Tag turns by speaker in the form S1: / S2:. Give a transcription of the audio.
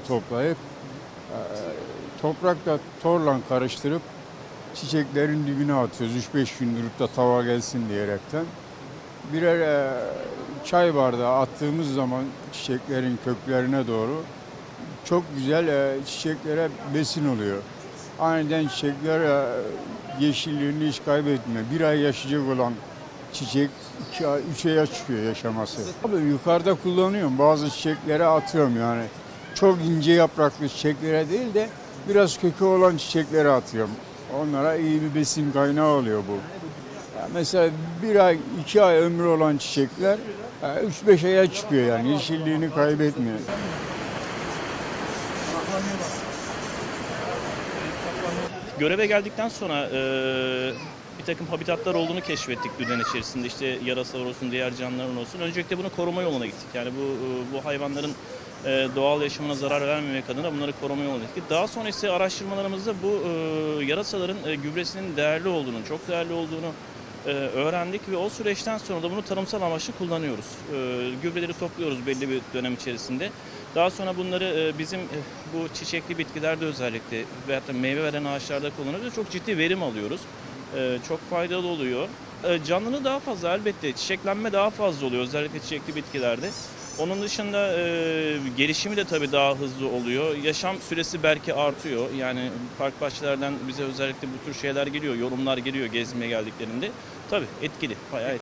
S1: toplayıp e, toprakla torla karıştırıp çiçeklerin dibine atıyoruz. 3-5 gün durup da tava gelsin diyerekten. Birer e, çay bardağı attığımız zaman çiçeklerin köklerine doğru çok güzel e, çiçeklere besin oluyor. Aniden çiçekler yeşilliğini hiç kaybetmiyor. Bir ay yaşayacak olan çiçek iki ay, üç aya çıkıyor yaşaması. Abi yukarıda kullanıyorum. Bazı çiçeklere atıyorum yani. Çok ince yapraklı çiçeklere değil de biraz kökü olan çiçeklere atıyorum. Onlara iyi bir besin kaynağı oluyor bu. Ya mesela bir ay, iki ay ömrü olan çiçekler e, üç beş aya çıkıyor yani. Yeşilliğini kaybetmiyor.
S2: Göreve geldikten sonra e, bir takım habitatlar olduğunu keşfettik düzen içerisinde. İşte yarasalar olsun, diğer canlıların olsun. Öncelikle bunu koruma yoluna gittik. Yani bu e, bu hayvanların e, doğal yaşamına zarar vermemek adına bunları koruma yoluna gittik. Daha sonra ise araştırmalarımızda bu e, yarasaların e, gübresinin değerli olduğunu, çok değerli olduğunu öğrendik ve o süreçten sonra da bunu tarımsal amaçlı kullanıyoruz. Gübreleri topluyoruz belli bir dönem içerisinde. Daha sonra bunları bizim bu çiçekli bitkilerde özellikle veyahut da meyve veren ağaçlarda kullanıyoruz çok ciddi verim alıyoruz. Çok faydalı oluyor. Canlılığı daha fazla elbette, çiçeklenme daha fazla oluyor özellikle çiçekli bitkilerde. Onun dışında e, gelişimi de tabii daha hızlı oluyor. Yaşam süresi belki artıyor. Yani park bahçelerden bize özellikle bu tür şeyler geliyor, yorumlar geliyor gezmeye geldiklerinde. Tabii etkili, bayağı etkili.